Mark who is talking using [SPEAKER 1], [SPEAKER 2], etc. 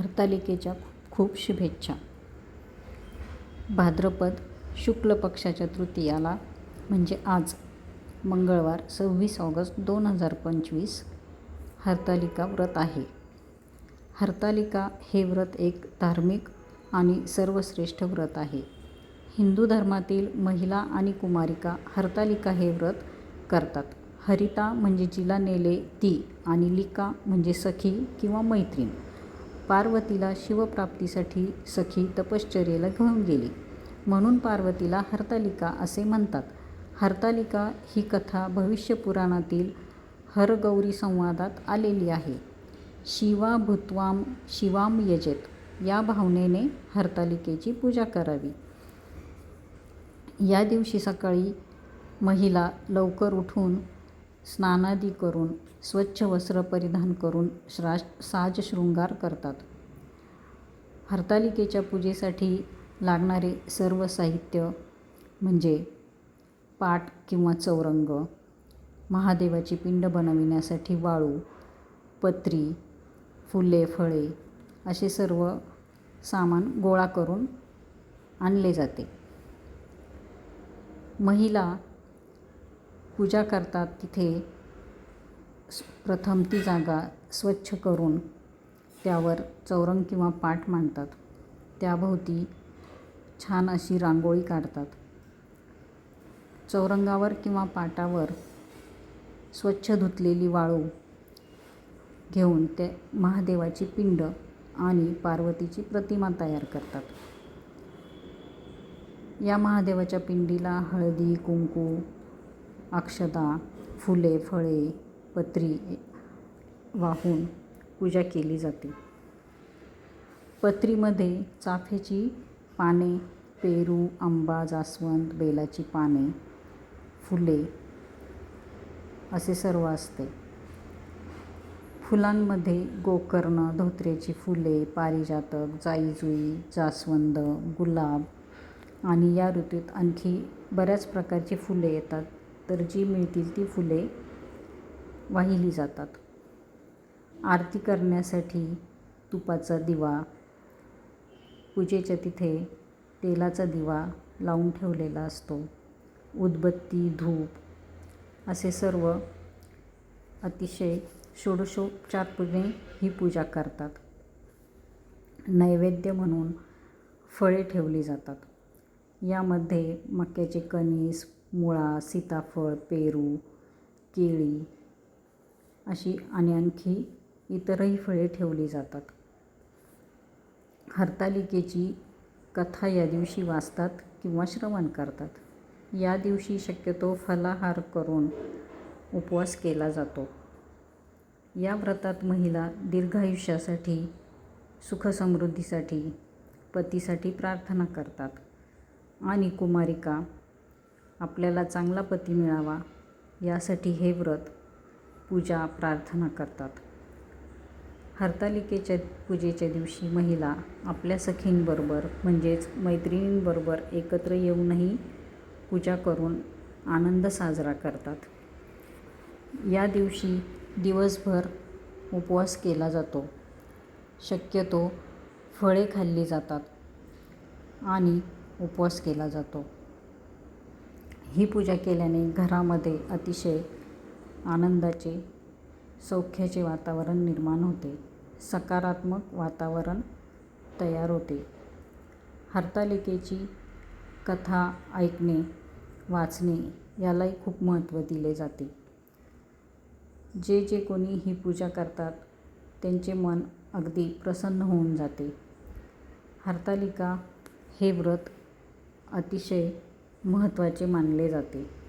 [SPEAKER 1] हरतालिकेच्या खूप खूप शुभेच्छा. भाद्रपद शुक्ल पक्षाच्या तृतीयाला म्हणजे आज मंगळवार सव्वीस ऑगस्ट दोन हजार पंचवीस हरतालिका व्रत आहे. हरतालिका हे व्रत एक धार्मिक आणि सर्वश्रेष्ठ व्रत आहे. हिंदू धर्मातील महिला आणि कुमारिका हरतालिका हे व्रत करतात. हरिता म्हणजे जिला नेले ती आणि लिका म्हणजे सखी किंवा मैत्रीण. पार्वतीला शिवप्राप्तीसाठी सखी तपश्चर्येला घेऊन गेली. म्हणून पार्वतीला हरतालिका असे म्हणतात. हरतालिका ही कथा भविष्यपुराणातील हरगौरी संवादात आलेली आहे. शिवा भूत्वाम शिवाम यजेत या भावनेने हरतालिकेची पूजा करावी. या दिवशी सकाळी महिला लवकर उठून स्नानादी करून स्वच्छ वस्त्र परिधान करून श्राश साजशृंगार करतात. हरतालिकेच्या पूजेसाठी लागणारे सर्व साहित्य म्हणजे पाट किंवा चौरंग महादेवाची पिंड बनविण्यासाठी वाळू पत्री फुले फळे असे सर्व सामान गोळा करून आणले जाते. महिला पूजा करतात तिथे. प्रथम ती जागा स्वच्छ करून त्यावर चौरंग किंवा पाट मांडतात. त्याभोवती छान अशी रांगोळी काढतात. चौरंगावर किंवा पाटावर स्वच्छ धुतलेली वाळू घेऊन ते महादेवाची पिंड आणि पार्वतीची प्रतिमा तयार करतात. या महादेवाच्या पिंडीला हळदी कुंकू अक्षता फुले फळे पत्री वाहून पूजा केली जाते. पत्रीमध्ये चाफ्याची पाने पेरू आंबा जास्वंद बेलाची पाने फुले असे सर्व असते. फुलांमध्ये गोकर्ण धोत्र्याची फुले पारिजातक जाईजुई जास्वंद गुलाब आणि या ऋतूत आणखी बऱ्याच प्रकारची फुले येतात. तर जी मिळतील ती फुले वाहिली जातात. आरती करण्यासाठी तुपाचा दिवा पूजेच्या तिथे तेलाचा दिवा लावून ठेवलेला असतो. उदबत्ती धूप असे सर्व अतिशय षोडशोपचारपणे ही पूजा करतात. नैवेद्य म्हणून फळे ठेवली जातात. यामध्ये मक्याचे कणीस मुळा सीताफळ पेरू केळी अशी आणि आणखी इतरही फळे ठेवली जातात. हरतालिकेची कथा या दिवशी वाचतात किंवा श्रवण करतात. या दिवशी शक्यतो फलाहार करून उपवास केला जातो. या व्रतात महिला दीर्घायुष्यासाठी सुखसमृद्धीसाठी पतीसाठी प्रार्थना करतात. आणि कुमारिका आपल्याला चांगला पती मिळावा यासाठी हे व्रत पूजा प्रार्थना करतात. हरतालिकेच्या पूजेच्या दिवशी महिला आपल्या सखींबरोबर म्हणजेच मैत्रिणींबरोबर एकत्र येऊनही पूजा करून आनंद साजरा करतात. या दिवशी दिवसभर उपवास केला जातो. शक्यतो फळे खाल्ली जातात आणि उपवास केला जातो. ही पूजा केल्याने घरामध्ये अतिशय आनंदाचे सौख्याचे वातावरण निर्माण होते. सकारात्मक वातावरण तयार होते. हरतालिकेची कथा ऐकणे वाचणे यालाही खूप महत्त्व दिले जाते. जे जे कोणी ही पूजा करतात त्यांचे मन अगदी प्रसन्न होऊन जाते. हरतालिका हे व्रत अतिशय महत्त्वाचे मानले जाते.